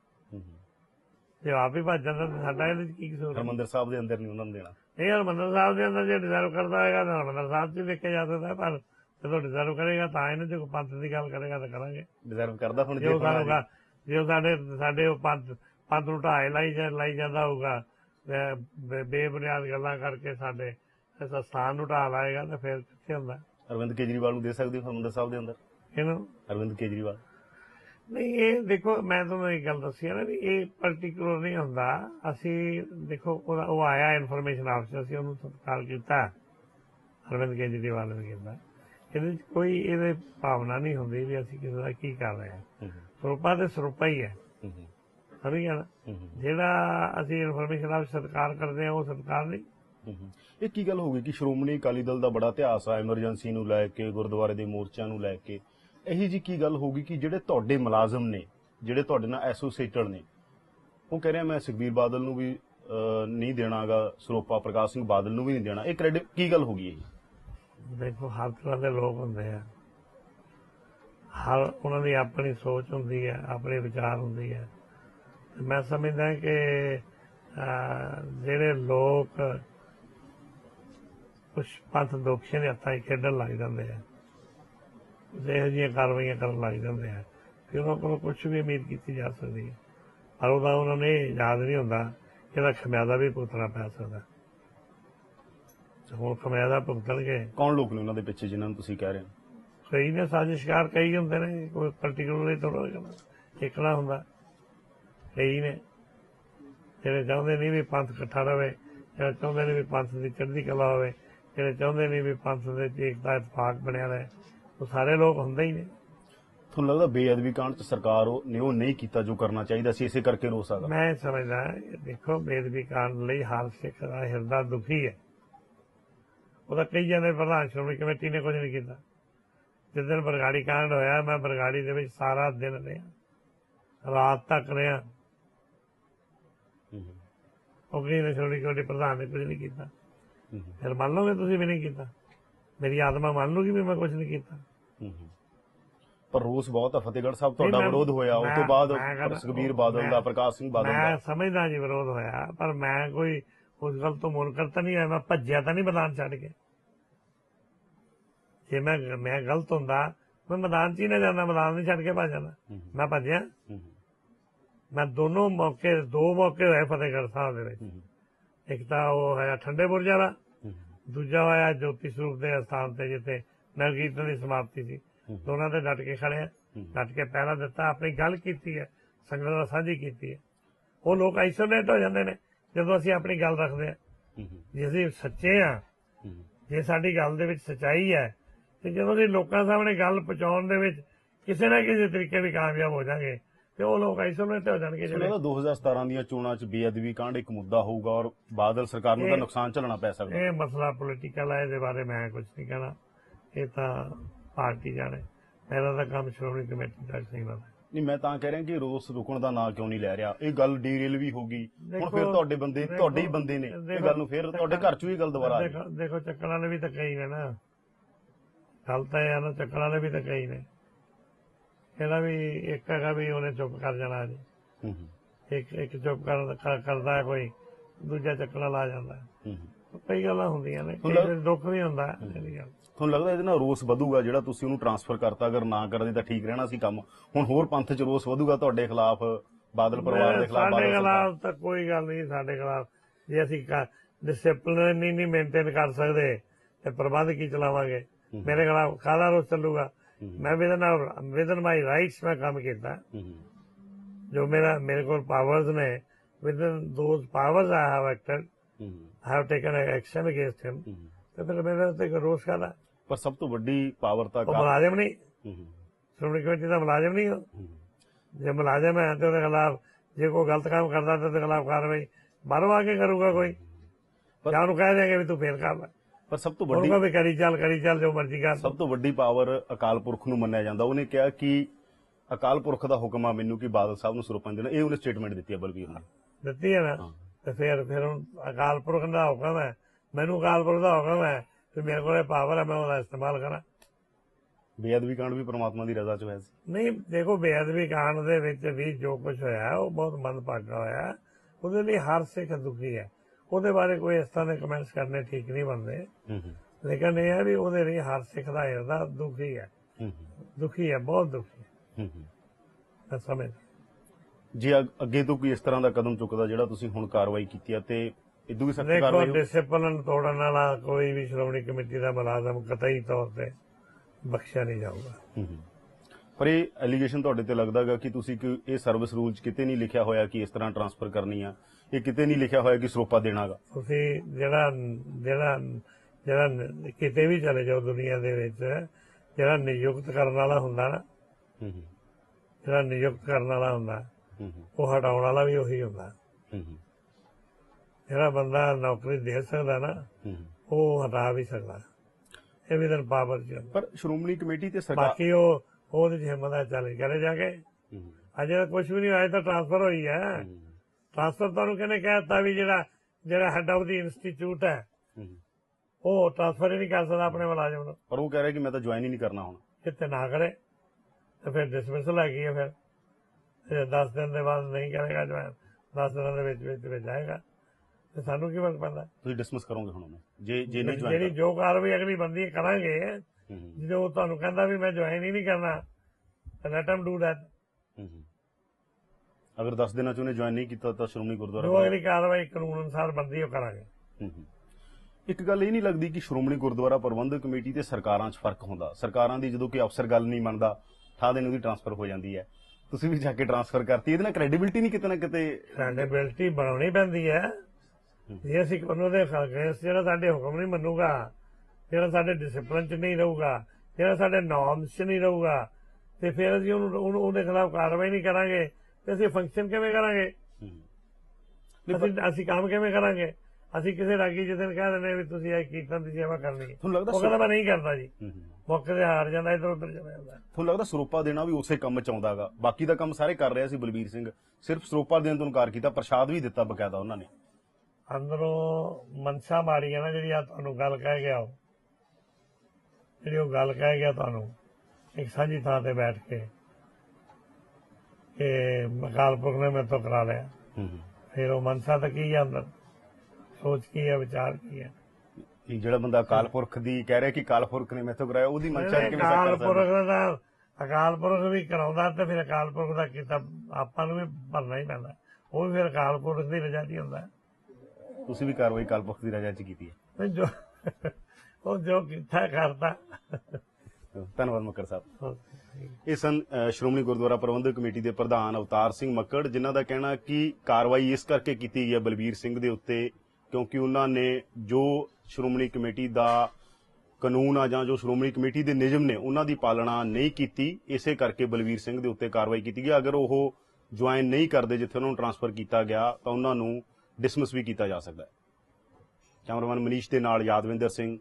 ਜੇ ਆਪ ਹੀ ਭੱਜ ਜਾਂਦਾ ਤਾਂ ਸਾਡਾ ਇਹਦੇ ਕੀ ਕਸੂਰ ਹੈ? ਹਰਮੰਦਰ ਸਾਹਿਬ ਦੇ ਅੰਦਰ ਨਹੀਂ ਉਹਨਾਂ ਨੂੰ ਦੇਣਾ ਇਹ ਹਰਮੰਦਰ ਸਾਹਿਬ ਦੇ ਅੰਦਰ ਜੇ ਡਿਜ਼ਰਵ ਕਰਦਾ ਹੋਏਗਾ ਤਾਂ ਹਰਮੰਦਰ ਸਾਹਿਬ 'ਚ ਹੀ ਵੇਖਿਆ ਜਾ ਸਕਦਾ ਪਰ ਜਦੋਂ ਡਿਜ਼ਰਵ ਕਰੇਗਾ ਤਾਂ ਇਹਨੇ ਜੇ ਪੰਥ ਦੀ ਗੱਲ ਕਰੇਗਾ ਤਾਂ ਕਰਾਂਗੇ। ਡਿਜ਼ਰਵ ਕਰਦਾ ਹੁਣ ਜੇ ਸਾਨੂੰ ਜੇ ਸਾਡੇ ਸਾਡੇ ਉਹ ਪੰਥ ਪੰਥ ਨੂੰ ਢਾਏ ਲਾਈ ਜਾ- ਲਾਈ ਜਾਂਦਾ ਹੋਊਗਾ ਬੇਬੁਨਿਆਦ ਗੱਲਾਂ ਕਰਕੇ ਸਾਡੇ ਇਸ ਸਥਾਨ ਨੂੰ ਢਾ ਲਾਏਗਾ ਤਾਂ ਫਿਰ ਕਿੱਥੇ ਹੁੰਦਾ? ਅਰਵਿੰਦ ਕੇਜਰੀਵਾਲ ਨੂੰ ਦੇ ਸਕਦੇ ਹੋ ਹਰਮੰਦਰ ਸਾਹਿਬ ਦੇ ਅੰਦਰ? ਇਹਨੂੰ ਅਰਵਿੰਦ ਕੇਜਰੀਵਾਲ। ਨਹੀਂ ਇਹ ਦੇਖੋ ਮੈਂ ਤੁਹਾਨੂੰ ਇੱਕ ਗੱਲ ਦੱਸੀ ਹੈ ਨਾ ਵੀ ਇਹ ਪਾਰਟਿਕੂਲਰ ਨਹੀਂ ਹੁੰਦਾ। ਅਸੀਂ ਦੇਖੋ ਉਹਦਾ- ਉਹ ਆਇਆ ਇਨਫੋਰਮੇਸ਼ਨ ਆਫਿਸਰ ਅਸੀਂ ਉਹਨੂੰ ਸਤਿਕਾਰ ਕੀਤਾ। ਅਰਵਿੰਦ ਕੇਜਰੀਵਾਲ ਨੇ ਕੀਤਾ। ਇਹਦੇ 'ਚ ਕੋਈ ਇਹਦੇ ਭਾਵਨਾ ਨਹੀਂ ਹੁੰਦੀ ਵੀ ਅਸੀਂ ਕਿਸੇ ਦਾ ਕੀ ਕਰ ਰਹੇ ਹਾਂ। ਸਰੂਪਾ ਤੇ ਸਰੂਪਾ ਹੀ ਹੈ। ਸਮਝ ਗਿਆ ਜਿਹੜਾ ਅਸੀਂ ਇਨਫੋਰਮੇਸ਼ਨ ਆਫ ਸਤਿਕਾਰ ਕਰਦੇ ਹਾਂ ਉਹ ਸਤਿਕਾਰ ਨਹੀਂ। ਇਹ ਕੀ ਗੱਲ ਹੋ ਗਈ ਕਿ ਸ਼੍ਰੋਮਣੀ ਅਕਾਲੀ ਦਲ ਦਾ ਬੜਾ ਇਤਿਹਾਸ ਆ ਐਮਰਜੈਂਸੀ ਨੂੰ ਲੈ ਕੇ ਗੁਰਦੁਆਰੇ ਦੇ ਮੋਰਚਿਆਂ ਨੂੰ ਲੈ ਕੇ। ਇਹੀ ਜੀ ਕੀ ਗੱਲ ਹੋ ਗਈ ਕਿ ਜਿਹੜੇ ਤੁਹਾਡੇ ਮੁਲਾਜ਼ਮ ਨੇ, ਜਿਹੜੇ ਤੁਹਾਡੇ ਨਾਲ ਐਸੋਸੀਏਟਡ ਨੇ, ਉਹ ਕਹਿ ਰਿਹਾ ਮੈਂ ਸੁਖਬੀਰ ਬਾਦਲ ਨੂੰ ਵੀ ਨਹੀਂ ਦੇਣਾਗਾ, ਸਰੋਪਾ ਪ੍ਰਕਾਸ਼ ਸਿੰਘ ਬਾਦਲ ਨੂੰ ਵੀ ਨਹੀਂ ਦੇਣਾ। ਇਹ ਕ੍ਰੈਡਿਟ ਕੀ ਗੱਲ ਹੋ ਗਈ ਇਹ? ਦੇਖੋ, ਹਰ ਤਰ੍ਹਾਂ ਦੇ ਲੋਕ ਹੁੰਦੇ ਆ। ਹਰ ਉਹਨਾਂ ਦੀ ਆਪਣੀ ਸੋਚ ਹੁੰਦੀ ਹੈ ਆਪਣੇ ਵਿਚਾਰ ਹੁੰਦੀ ਹੈ ਮੈਂ ਸਮਝਦਾ ਕਿ ਜਿਹੜੇ ਲੋਕ ਕੁਝ ਪੰਥ ਦੋਖੀਆਂ ਦੇ ਹੱਥਾਂ 'ਚ ਖੇਡਣ ਲੱਗ ਜਾਂਦੇ ਆ ਜਿਹੋ ਜਿਹੀਆਂ ਕਾਰਵਾਈਆਂ ਕਰਨ ਲੱਗ ਜਾਂਦੇ ਆ। ਫਿਰ ਉਹਨਾਂ ਕੋਲੋਂ ਕੁਝ ਵੀ ਉਮੀਦ ਕੀਤੀ ਜਾ ਸਕਦੀ ਹੈ ਪਰ ਉਹਦਾ ਉਹਨਾਂ ਨੇ ਯਾਦ ਨਹੀਂ ਹੁੰਦਾ ਕਿ ਇਹਦਾ ਖਮਿਆਜ਼ਾ ਵੀ ਭੁਗਤਣਾ ਪੈ ਸਕਦਾ। ਹੁਣ ਖਮਿਆਜ਼ਾ ਭੁਗਤਣਗੇ। ਕੌਣ ਲੋਕ ਨੇ ਉਹਨਾਂ ਦੇ ਪਿੱਛੇ ਜਿਨ੍ਹਾਂ ਨੂੰ ਤੁਸੀਂ ਕਹਿ ਰਹੇ ਹੋ? ਕਈ ਨੇ ਸਾਜ਼ਿਸ਼ਕਾਰ ਕਈ ਹੁੰਦੇ ਨੇ ਕੋਈ ਪਾਰਟਿਕੂਲਰਲੀ ਥੋੜਾ ਇਕਲਾ ਹੁੰਦਾ ਕਈ ਨੇ। ਜਿਹੜੇ ਚਾਹੁੰਦੇ ਨਹੀਂ ਵੀ ਪੰਥ ਇਕੱਠਾ ਰਵੇ ਜਿਹੜੇ ਚਾਹੁੰਦੇ ਨੇ ਵੀ ਪੰਥ ਦੀ ਚੜ੍ਹਦੀ ਕਲਾ ਹੋਵੇ ਜਿਹੜੇ ਚਾਹੁੰਦੇ ਨਹੀਂ ਵੀ ਪੰਥ ਦੇ ਏਕਤਾ ਇਤਫਾਕ ਬਣਿਆ ਰਹੇ। ਉਹ ਸਾਰੇ ਲੋਕ ਹੁੰਦੇ ਹੀ ਨੇ। ਤੁਹਾਨੂੰ ਲੱਗਦਾ ਬੇਅਦਬੀ ਕਾਂਡ ਚ ਸਰਕਾਰ ਨੇ ਉਹ ਨਹੀਂ ਕੀਤਾ ਜੋ ਕਰਨਾ ਚਾਹੀਦਾ ਸੀ ਇਸੇ ਕਰਕੇ ਰੋ ਸਕਦਾ ਮੈਂ ਸਮਝਦਾ ਦੇਖੋ ਬੇਦਬੀ ਕਾਰਨ ਲਈ ਹਰ ਸਿੱਖ ਦਾ ਹਿਰਦਾ ਦੁਖੀ ਹੈ। ਉਹਦਾ ਕਈ ਜਣੇ ਪ੍ਰਧਾਨ ਸ਼੍ਰੋਮਣੀ ਕਮੇਟੀ ਨੇ ਕੁਝ ਨਹੀਂ ਕੀਤਾ। ਜਿਸ ਦਿਨ ਬਰਗਾੜੀ ਕਾਂਡ ਹੋਇਆ ਮੈਂ ਬਰਗਾੜੀ ਦੇ ਵਿੱਚ ਸਾਰਾ ਦਿਨ ਰਿਹਾ। ਰਾਤ ਤੱਕ ਰਿਹਾ। ਉਹ ਕਹੀ ਨੇ ਸ਼੍ਰੋਮਣੀ ਕਮੇਟੀ ਪ੍ਰਧਾਨ ਨੇ ਕੁਝ ਨਹੀਂ ਕੀਤਾ। ਫਿਰ ਮੰਨ ਲਓਗੇ ਤੁਸੀਂ ਵੀ ਨਹੀਂ ਕੀਤਾ। ਮੇਰੀ ਆਤਮਾ ਮੰਨ ਲੂਗੀ ਵੀ ਮੈਂ ਕੁਝ ਨਹੀਂ ਕੀਤਾ। ਪਰ ਰੋਸ ਬਹੁਤ ਹੈ ਫਤਿਹਗੜ੍ਹ ਸਾਹਿਬ ਤੁਹਾਡਾ ਨਹੀਂ, ਮੈਂ- ਵਿਰੋਧ ਹੋਇਆ ਉਸ ਤੋਂ ਮੈਂ- ਬਾਅਦ ਕਹਿੰਦਾ- ਸੁਖਬੀਰ ਬਾਦਲ ਦਾ ਮੈਂ- ਪ੍ਰਕਾਸ਼ ਸਿੰਘ ਬਾਦਲ ਮੈਂ ਦਾ। ਸਮਝਦਾ ਜੀ ਵਿਰੋਧ ਹੋਇਆ ਪਰ ਮੈਂ ਕੋਈ ਉਸ ਗੱਲ ਤੋਂ ਮੁਨਕਰ ਤਾਂ ਨਹੀਂ ਹੋਇਆ ਮੈਂ ਭੱਜਿਆ ਤਾਂ ਨਹੀਂ ਮੈਦਾਨ ਛੱਡ ਕੇ। ਜੇ ਮੈਂ ਮੈਂ ਗਲਤ ਹੁੰਦਾ ਮੈਂ ਮੈਦਾਨ 'ਚ ਹੀ ਨਾ ਜਾਂਦਾ ਮੈਦਾਨ ਨਹੀਂ ਛੱਡ ਕੇ ਭੱਜ ਹੂੰ ਹੂੰ, ਮੈਂ ਭੱਜਿਆ। ਹੂੰ ਮੈਂ ਦੋਨੋਂ ਮੌਕੇ ਦੋ ਮੌਕੇ ਹੋਏ ਫਤਿਹਗੜ੍ਹ ਸਾਹਿਬ ਦੇ ਵਿੱਚ। ਹੂੰ ਇੱਕ ਤਾਂ ਉਹ ਹੋਇਆ ਠੰਡੇ ਬੁਰਜ ਵਾਲਾ ਹੂੰ ਹੂੰ, ਦੂਜਾ ਹੋਇਆ ਜੋਤੀ ਸਰੂਪ ਦੇ ਸਥਾਨ ਤੇ ਜਿੱਥੇ ਨਗਰ ਕੀਰਤਨ ਦੀ ਸਮਾਪਤੀ ਸੀ। ਦੋਨਾਂ ਤੇ ਡਟ ਕੇ ਖੜੇ ਆ। ਡਟ ਕੇ ਪਹਿਰਾ ਦਿੱਤਾ ਆਪਣੀ ਗੱਲ ਕੀਤੀ ਹੈ ਸੰਗਤ ਨਾਲ ਸਾਂਝੀ ਕੀਤੀ ਹੈ। ਉਹ ਲੋਕ ਆਈਸੋਲੇਟ ਹੋ ਜਾਂਦੇ ਨੇ ਜਦੋਂ ਅਸੀਂ ਆਪਣੀ ਗੱਲ ਰੱਖਦੇ ਹੂੰ, ਜੇ ਅਸੀਂ ਸੱਚੇ ਆ। ਜੇ ਸਾਡੀ ਗੱਲ ਦੇ ਵਿੱਚ ਸਚਾਈ ਹੈ ਤੇ ਜਦੋਂ ਅਸੀਂ ਲੋਕਾਂ ਸਾਹਮਣੇ ਗੱਲ ਪਹੁੰਚਾਉਣ ਦੇ ਵਿੱਚ ਕਿਸੇ ਨਾ ਕਿਸੇ ਤਰੀਕੇ ਵੀ ਕਾਮਯਾਬ ਹੋ ਜਾਾਂਗੇ ਤੇ ਉਹ ਲੋਕ ਆਈਸੋਲੇਟ ਹੋ ਜਾਣਗੇ ਜਿਹੜੇ ਲੱਗਦਾ 2017 ਦੀਆਂ ਚੋਣਾਂ 'ਚ ਬੇਅਦਬੀ ਕਾਂਡ ਇੱਕ ਮੁੱਦਾ ਹੋਊਗਾ ਔਰ ਬਾਦਲ ਸਰਕਾਰ ਨੂੰ ਤਾਂ ਨੁਕਸਾਨ ਝੱਲਣਾ ਪੈ ਸਕਦਾ। ਇਹ ਮਸਲਾ ਪੋਲੀਟੀਕਲ ਹੈ ਇਹਦੇ ਬਾਰੇ ਮੈਂ ਕੁਝ ਨਹੀਂ ਕਹਿਣਾ। ਇਹ ਤਾਂ ਪਾਰਟੀ ਜਾਣੇ। ਮੇਰਾ ਤਾਂ ਕੰਮ ਸ਼੍ਰੋਮਣੀ ਕਮੇਟੀ ਦਾ ਨਹੀਂ ਲੱਗਦਾ ਨਹੀਂ ਮੈਂ ਤਾਂ ਕਹਿ ਰਿਹਾ ਕਿ ਰੋਸ ਰੁਕਣ ਦਾ ਨਾਂ ਕਿਉਂ ਨਹੀਂ ਲੈ ਰਿਹਾ? ਇਹ ਗੱਲ ਡੀਰੇਲ ਵੀ ਹੋਗੀ ਹੁਣ ਦੇਖੋ- ਫਿਰ ਤੁਹਾਡੇ ਬੰਦੇ ਤੁਹਾਡੇ ਹੀ ਬੰਦੇ ਨੇ। ਇਹ ਗੱਲ ਨੂੰ ਫਿਰ ਤੁਹਾਡੇ ਘਰ 'ਚ ਇਹ ਗੱਲ ਦੁਬਾਰਾ ਆ ਦੇਖੋ ਦੇਖੋ ਚੱਕਣ ਵਾਲੇ ਵੀ ਤਾਂ ਕਈ ਨੇ ਨਾ। ਗੱਲ ਤਾਂ ਇਹ ਆ ਨਾ ਚੱਕਣ ਵਾਲੇ ਵੀ ਤਾਂ ਕਈ ਨੇ। ਇਹਦਾ ਵੀ ਇੱਕ ਹੈਗਾ ਵੀ ਉਹਨੇ ਚੁੱਪ ਕਰ ਜਾਣਾ ਜੀ। ਹੂੰ ਹੂੰ, ਇੱਕ ਇੱਕ ਚੁੱਪ ਕਰ- ਕਰ- ਕਰਦਾ ਹੈ ਕੋਈ ਦੂਜਾ ਚੱਕਣਾ ਲਾ ਜਾਂਦਾ। ਹੈ। ਹੂੰ। ਹੂੰ। ਕਈ ਗੱਲਾਂ ਹੁੰਦੀਆਂ ਨੇ। ਦੁੱਖ ਵੀ ਹੁੰਦਾ ਹੈ। ਇਹਦੀ ਗੱਲ। ਤੁਹਾਨੂੰ ਲੱਗਦਾ ਇਹਦੇ ਨਾਲ ਰੋਸ ਵਧੂਗਾ ਜਿਹੜਾ ਤੁਸੀਂ ਉਹਨੂੰ ਟਰਾਂਸਫਰ ਕਰਤਾ? ਅਗਰ ਨਾ ਕਰਦੇ ਤਾਂ ਠੀਕ ਰਹਿਣਾ ਸੀ ਕੰਮ। ਹੁਣ ਹੋਰ ਪੰਥ 'ਚ ਰੋਸ ਵਧੂਗਾ ਤੁਹਾਡੇ ਖਿਲਾਫ ਬਾਦਲ ਪਰਿਵਾਰ ਦੇ ਖਿਲਾਫ ਸਾਡੇ ਖਿਲਾਫ ਤਾਂ ਕੋਈ ਗੱਲ ਨਹੀਂ ਸਾਡੇ ਖਿਲਾਫ। ਜੇ ਅਸੀਂ ਡਿਸਪਲਿਨ ਨਹੀਂ ਨਹੀਂ ਮੇਨਟੇਨ ਕਰ ਸਕਦੇ ਤੇ ਪ੍ਰਬੰਧ ਕੀ ਚਲਾਵਾਂਗੇ। ਮੇਰੇ ਖਿਲਾਫ ਕਾਹਦਾ ਰੋਸ ਚੱਲੂਗਾ। ਮੈਂ ਵਿਦਨ ਵਿਦਨ ਮਾਈ ਰਾਈਟਸ ਮੈਂ ਕੰਮ ਕੀਤਾ। ਜੋ ਮੇਰਾ ਮੇਰੇ ਕੋਲ ਪਾਵਰਸ ਨੇ within those powers I have acted I have taken action against him. ਤੇ ਫਿਰ ਮੇਰੇ ਤੇ ਰੋਸ ਕਾਹਦਾ? ਪਰ ਸਭ ਤੋਂ ਵੱਡੀ ਪਾਵਰ ਤਾਂ ਉਹ ਕਾ- ਮੁਲਾਜ਼ਮ ਨਹੀਂ। ਹੂੰ ਹੂੰ, ਸ਼੍ਰੋਮਣੀ ਕਮੇਟੀ ਦਾ ਮੁਲਾਜ਼ਮ ਨਹੀਂ ਉਹ। ਜੇ ਮੁਲਾਜ਼ਮ ਹੈ ਤੇ ਉਹਦੇ ਖਿਲਾਫ ਜੇ ਕੋਈ ਗਲਤ ਕੰਮ ਕਰਦਾ ਤੇ ਉਹਦੇ ਖਿਲਾਫ ਕਾਰਵਾਈ ਬਾਹਰੋਂ ਆ ਕੇ ਕਰੂਗਾ ਕੋਈ। ਪਰ- ਜਾਂ ਉਹਨੂੰ ਕਹਿ ਦੇਗੇ ਵੀ ਤੂੰ ਫੇਰ ਕਰ ਲੈ। ਪਰ ਸਭ ਤੋਂ ਵੱਡੀ ਉਹਨੂੰ ਵੀ ਕਰੀ ਚੱਲ ਕਰੀ ਚੱਲ ਜੋ ਮਰਜ਼ੀ ਕਰ। ਸਭ ਤੋਂ ਵੱਡੀ ਪਾਵਰ ਅਕਾਲ ਪੁਰਖ ਨੂੰ ਮੰਨਿਆ ਜਾਂਦਾ। ਉਹਨੇ ਕਿਹਾ ਕਿ ਅਕਾਲ ਪੁਰਖ ਦਾ ਹੁਕਮ ਆ ਮੈਨੂੰ ਕਿ ਬਾਦਲ ਸਾਹਿਬ ਨੂੰ ਸਰਪੰਚ ਦੇਣਾ। ਇਹ ਉਹਨੇ ਸਟੇਟਮੈਂਟ ਦਿੱਤੀ ਹੈ ਬਲਬੀਰ ਨੇ। ਦਿੱਤੀ ਹੈ ਨਾ। ਤੇ ਫੇਰ ਫਿਰ ਅਕਾਲ ਪੁਰਖ ਦਾ ਹੁਕਮ ਹੈ। ਮੈਨੂੰ ਅਕਾਲ ਪੁਰਖ ਦਾ ਹੁਕਮ ਹੈ। ਤੇ ਮੇਰੇ ਕੋਲੇ ਪਾਵਰ ਹੈ ਮੈਂ ਉਹਦਾ ਇਸਤੇਮਾਲ ਕਰਾਂ। ਬੇਅਦਬੀ ਕਾਂਡ ਵੀ ਪ੍ਰਮਾਤਮਾ ਦੀ ਰਜ਼ਾ 'ਚ ਹੋਇਆ ਸੀ। ਨਹੀਂ ਦੇਖੋ ਬੇਅਦਬੀ ਕਾਂਡ ਦੇ ਵਿੱਚ ਵੀ ਜੋ ਕੁਝ ਹੋਇਆ ਉਹ ਬਹੁਤ ਮੰਦਭਾਗਾ ਹੋਇਆ। ਉਹਦੇ ਲਈ ਹਰ ਸਿੱਖ ਦੁਖੀ ਹੈ। ਉਹਦੇ ਬਾਰੇ ਕੋਈ ਇਸ ਤਰ੍ਹਾਂ ਦੇ ਕਮੈਂਟਸ ਕਰਨੇ ਠੀਕ ਨਹੀਂ ਬਣਦੇ। ਲੇਕਿਨ ਇਹ ਹੈ ਵੀ ਉਹਦੇ ਲਈ ਹਰ ਸਿੱਖ ਦਾ ਹਿਰਦਾ ਦੁਖੀ ਹੈ। ਦੁਖੀ ਹੈ ਬਹੁਤ ਦੁਖੀ ਹੈ। ਮੈਂ ਸਮਝ ਜੇ ਅਗ- ਅੱਗੇ ਤੋਂ ਕੋਈ ਇਸ ਤਰ੍ਹਾਂ ਦਾ ਕਦਮ ਚੁੱਕਦਾ ਜਿਹੜਾ ਤੁਸੀਂ ਹੁਣ ਕਾਰਵਾਈ ਕੀਤੀ ਹੈ ਤੇ ਇਦੋਂ ਵੀ ਸਖਤ ਦੇਖੋ ਕਾਰਵਾਈ? ਡਿਸਪਲਿਨ ਤੋੜਨ ਵਾਲਾ ਕੋਈ ਵੀ ਸ਼੍ਰੋਮਣੀ ਕਮੇਟੀ ਦਾ ਮੁਲਾਜ਼ਮ ਕਤਈ ਤੌਰ ਤੇ ਬਖਸ਼ਿਆ ਨਹੀਂ ਜਾਊਗਾ। ਪਰ ਇਹ ਐਲੀਗੇਸ਼ਨ ਤੁਹਾਡੇ ਤੇ ਲੱਗਦਾਗਾ ਕਿ ਤੁਸੀਂ ਕਿ ਇਹ ਸਰਵਿਸ ਰੂਲ 'ਚ ਕਿਤੇ ਨਹੀਂ ਲਿਖਿਆ ਹੋਇਆ ਕਿ ਇਸ ਤਰ੍ਹਾਂ ਟਰਾਂਸਫਰ ਕਰਨੀ ਆ? ਇਹ ਕਿਤੇ ਨਹੀਂ ਲਿਖਿਆ ਹੋਇਆ ਕਿ ਸਰੋਪਾ ਦੇਣਾਗਾ ਤੁਸੀਂ ਜਿਹੜਾ ਜਿਹੜਾ ਜਿਹੜਾ ਕਿਤੇ ਵੀ ਚਲੇ ਜਾਓ ਦੁਨੀਆ ਦੇ ਵਿੱਚ ਜਿਹੜਾ ਨਿਯੁਕਤ ਕਰਨ ਵਾਲਾ ਹੁੰਦਾ ਨਾ ਹੂੰ ਹੂੰ, ਜਿਹੜਾ ਨਿਯੁਕਤ ਕਰਨ ਵਾਲਾ ਹੁੰਦਾ ਹੂੰ ਹੂੰ, ਉਹ ਹਟਾਉਣ ਵਾਲਾ ਵੀ ਉਹੀ ਹੁੰਦਾ। ਹੂੰ ਹੂੰ, ਜਿਹੜਾ ਬੰਦਾ ਨੌਕਰੀ ਦੇ ਸਕਦਾ ਨਾ। ਉਹ ਹਟਾ ਵੀ ਸਕਦਾ। ਇਹ ਵੀ ਤਾਂ ਪਾਵਰ ਚ। ਪਰ ਸ਼੍ਰੋਮਣੀ ਕਮੇਟੀ ਤੇ ਸਰਕਾਰ ਬਾਕੀ ਉਹ ਉਹਦੇ ਚ ਹਿੰਮਤ ਹੈ ਚੱਲ ਕਰੇ ਜਾ ਕੇ। ਅਜੇ ਕੁਝ ਵੀ ਨਹੀਂ ਹੋਇਆ ਤਾਂ ਟ੍ਰਾਂਸਫਰ ਹੋਈ ਹੈ। ਟ੍ਰਾਂਸਫਰ ਤੁਹਾਨੂੰ ਕਿਹਨੇ ਕਹਿਤਾ ਵੀ ਜਿਹੜਾ ਜਿਹੜਾ ਹੈਡ ਆਫ ਦੀ ਇੰਸਟੀਚਿਊਟ ਹੈ। ਉਹ ਟ੍ਰਾਂਸਫਰ ਹੀ ਨਹੀਂ ਕਰ ਸਕਦਾ ਆਪਣੇ ਮੁਲਾਜ਼ਮ ਨੂੰ। ਪਰ ਉਹ ਕਹਿ ਰਿਹਾ ਕਿ ਮੈਂ ਤਾਂ ਜੁਆਇਨ ਹੀ ਨਹੀਂ ਕਰਨਾ ਹੁਣ। ਕਿਤੇ ਨਾ ਕਰੇ ਤੇ ਫਿਰ ਡਿਸਮਿਸਲ ਹੈਗੀ ਹੈ ਫਿਰ। ਇਹ 10 ਦਿਨ ਦੇ ਬਾਅਦ ਨਹੀਂ ਕਰੇਗਾ ਜਵਾਨ 10 ਦਿਨਾਂ ਦੇ ਵਿੱਚ ਵਿੱਚ ਜਾਏਗਾ ਤੇ ਸਾਨੂੰ ਕੀ ਫ਼ਰਕ ਪੈਂਦਾ? ਤੁਸੀਂ ਡਿਸਮਿਸ ਕਰੋਗੇ ਹੁਣ ਉਹਨੂੰ। ਜੇ ਜੇ ਨਹੀਂ ਜਿਹੜੀ ਜੁਆਇਨ ਜੋ ਕਾਰਵਾਈ ਅਗਲੀ ਬੰਦੀ ਕਰਾਂਗੇ ਜਦੋਂ ਉਹ ਤੁਹਾਨੂੰ ਕਹਿੰਦਾ ਵੀ ਮੈਂ ਜੁਆਇਨ ਹੀ ਨਹੀਂ ਕਰਨਾ ਲੈਟ ਹਮ ਡੂ ਦੈਟ। ਅਗਰ 10 ਦਿਨਾਂ 'ਚ ਉਹਨੇ ਜੁਆਇਨ ਨਹੀਂ ਕੀਤਾ ਤਾਂ ਸ਼੍ਰੋਮਣੀ ਗੁਰਦੁਆਰਾ ਜੋ ਅਗਲੀ ਕਾਰਵਾਈ ਕਾਨੂੰਨ ਅਨੁਸਾਰ ਬੰਦੀ ਉਹ ਕਰਾਂਗੇ। ਇੱਕ ਗੱਲ ਇਹ ਨਹੀਂ ਲੱਗਦੀ ਕਿ ਸ਼੍ਰੋਮਣੀ ਗੁਰਦੁਆਰਾ ਪ੍ਰਬੰਧਕ ਕਮੇਟੀ ਤੇ ਸਰਕਾਰਾਂ 'ਚ ਫ਼ਰਕ ਹੁੰਦਾ। ਸਰਕਾਰਾਂ ਦੀ ਜਦੋਂ ਕੋਈ ਅਫਸਰ ਗੱਲ ਨਹੀਂ ਮੰਨਦਾ ਠਾ ਦੇਣ ਉਹਦੀ ਟਰਾਂਸਫਰ ਹੋ ਜਾਂਦੀ ਹੈ। ਤੁਸੀਂ ਵੀ ਜਾ ਕੇ ਟਰਾਂਸਫਰ ਕਰਤੀ ਇਹਦੇ ਨਾਲ ਕ੍ਰੈਡੀਬਿਲਟੀ ਨਹੀਂ ਕਿਤੇ ਨਾ ਕਿਤੇ ਕ੍ਰੈਡੀਬਿਲਟੀ ਬਣਾਉਣੀ ਪੈਂਦੀ ਹੈ। ਜੇ ਅਸੀਂ ਕਾਨੂੰਨ ਦੇ ਅਗੇਂਸਟ ਜਿਹੜਾ ਸਾਡੇ ਹੁਕਮ ਨਹੀਂ ਮੰਨੂਗਾ ਜਿਹੜਾ ਸਾਡੇ ਡਿਸਪਲਿਨ 'ਚ ਨਹੀਂ ਰਹੂਗਾ ਜਿਹੜਾ ਸਾਡੇ ਨਾਰਮਸ 'ਚ ਨਹੀਂ ਰਹੂਗਾ ਤੇ ਫਿਰ ਅਸੀਂ ਉਹਨੂੰ ਉਹਦੇ ਖਿਲਾਫ ਕਾਰਵਾਈ ਨਹੀਂ ਕਰਾਂਗੇ ਤੇ ਅਸੀਂ ਫੰਕਸ਼ਨ ਕਿਵੇਂ ਕਰਾਂਗੇ? ਅਸੀਂ ਅਸੀਂ ਕੰਮ ਕਿਵੇਂ ਕਰਾਂਗੇ? ਅਸੀਂ ਕਿਸੇ ਰਾਗੀ ਜਿਸ ਦਿਨ ਕਹਿ ਦਿੰਦੇ ਵੀ ਤੁਸੀਂ ਇਹ ਕੀਰਤਨ ਦੀ ਸੇਵਾ ਕਰਨੀ ਹੈ। ਤੁਹਾਨੂੰ ਲੱਗਦਾ ਉਹ ਕਹਿੰਦਾ ਮੈਂ ਨਹੀਂ ਕਰਦਾ ਜੀ। ਮੌਕੇ ਤੇ ਹਾਰ ਜਾਂਦਾ ਇਧਰ ਉਧਰ ਚਲਾ ਜਾਂਦਾ। ਤੁਹਾਨੂੰ ਲੱਗਦਾ ਸਰੋਪਾ ਦੇਣਾ ਵੀ ਉਸੇ ਕੰਮ 'ਚ ਆਉਂਦਾਗਾ? ਬਾਕੀ ਦਾ ਕੰਮ ਸਾਰੇ ਕਰ ਰਿਹਾ ਸੀ ਬਲਬੀਰ ਸਿੰਘ। ਸਿਰਫ ਸਰੋਪਾ ਦੇਣ ਤੋਂ ਇਨਕਾਰ ਕੀਤਾ ਪ੍ਰਸ਼ਾਦ ਵੀ ਦਿੱਤਾ ਬਕਾਇਦਾ ਉਹਨਾਂ ਨੇ। ਅੰਦਰੋਂ ਮਨਸ਼ਾ ਮਾਰੀ ਹੈ ਨਾ ਜਿਹੜੀ ਆ ਤੁਹਾਨੂੰ ਗੱਲ ਕਹਿ ਗਿਆ ਉਹ। ਜਿਹੜੀ ਉਹ ਗੱਲ ਕਹਿ ਗਿਆ ਤੁਹਾਨੂੰ ਇੱਕ ਸਾਂਝੀ ਥਾਂ ਤੇ ਬੈਠ ਕੇ ਕਿ ਮਕਾਲ ਪੁਰਖ ਨੇ ਮੇਰੇ ਤੋਂ ਕਰਾ ਲਿਆ। ਫਿਰ ਉਹ ਮਨਸਾ ਤਾਂ ਕੀ ਹੈ ਅੰਦਰ? ਸੋਚ ਕੀ ਹੈ ਵਿਚਾਰ ਕੀ ਹੈ ਇਹ ਜਿਹੜਾ ਬੰਦਾ ਅਕਾਲ ਪੁਰਖ ਦੀ ਕਹਿ ਰਿਹਾ ਕਿ ਅਕਾਲ ਪੁਰਖ ਨੇ ਮੈਥੋਂ ਕਰਾਇਆ ਉਹਦੀ ਮਨਸ਼ਾ ਕਿਵੇਂ ਅਕਾਲ ਸਾਕਾਰ ਪੁਰਖ ਸਕਦਾ ਦਾ ਅਕਾਲ ਪੁਰਖ ਵੀ ਕਰਾਉਂਦਾ ਤੇ ਫਿਰ ਅਕਾਲ ਪੁਰਖ ਦਾ ਕੀਤਾ ਆਪਾਂ ਨੂੰ ਵੀ ਭਰਨਾ ਹੀ ਪੈਂਦਾ। ਉਹ ਵੀ ਫਿਰ ਅਕਾਲ ਪੁਰਖ ਦੀ ਰਜਾ ਦੀ ਹੁੰਦਾ। ਤੁਸੀਂ ਵੀ ਕਾਰਵਾਈ ਅਕਾਲ ਪੁਰਖ ਦੀ ਰਜਾ ਚ ਕੀਤੀ ਹੈ। ਜੋ ਉਹ ਜੋ ਕੀਤਾ ਕਰਦਾ ਧੰਨਵਾਦ ਮੱਕੜ ਸਾਹਿਬ। ਇਹ ਸਨ ਸ਼੍ਰੋਮਣੀ ਗੁਰਦੁਆਰਾ ਪ੍ਰਬੰਧਕ ਕਮੇਟੀ ਦੇ ਪ੍ਰਧਾਨ ਅਵਤਾਰ ਸਿੰਘ ਮੱਕੜ ਜਿਨ੍ਹਾਂ ਦਾ ਕਹਿਣਾ ਕਿ ਕਾਰਵਾਈ ਇਸ ਕਰਕੇ ਕੀਤੀ ਗਈ ਹੈ ਬਲਬੀਰ ਸਿੰਘ ਦੇ ਉੱਤੇ ਕਿਉਂਕਿ ਉਹਨਾਂ ਨੇ ਜੋ ਸ਼੍ਰੋਮਣੀ ਕਮੇਟੀ ਦਾ ਕਾਨੂੰਨ ਆ ਜਾਂ ਜੋ ਸ਼੍ਰੋਮਣੀ ਕਮੇਟੀ ਦੇ ਨਿਯਮ ਨੇ ਉਹਨਾਂ ਦੀ ਪਾਲਣਾ ਨਹੀਂ ਕੀਤੀ ਇਸੇ ਕਰਕੇ ਬਲਬੀਰ ਸਿੰਘ ਦੇ ਉੱਤੇ ਕਾਰਵਾਈ ਕੀਤੀ ਗਈ। ਅਗਰ ਉਹ ਜੁਆਇਨ ਨਹੀਂ ਕਰਦੇ ਜਿੱਥੇ ਉਹਨਾਂ ਨੂੰ ਟਰਾਂਸਫਰ ਕੀਤਾ ਗਿਆ ਤਾਂ ਉਹਨਾਂ ਨੂੰ ਡਿਸਮਿਸ ਵੀ ਕੀਤਾ ਜਾ ਸਕਦਾ ਹੈ। ਕੈਮਰਾਮੈਨ ਮਨੀਸ਼ ਦੇ ਨਾਲ ਯਾਦਵਿੰਦਰ ਸਿੰਘ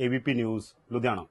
ਏਬੀਪੀ ਨਿਊਜ਼ ਲੁਧਿਆਣਾ।